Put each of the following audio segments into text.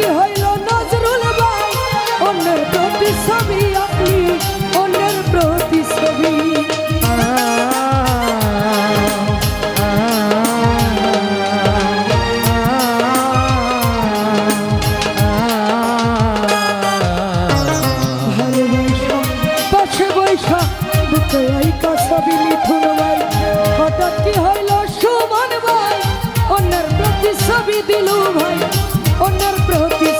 কি হইল নজরুল ভাই? অন্যের প্রতি ছবি আপনি অন্যের প্রতি ছবি। ছবি দিলু ভাই। অন্যের প্রতি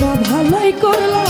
তা ভালোই করল।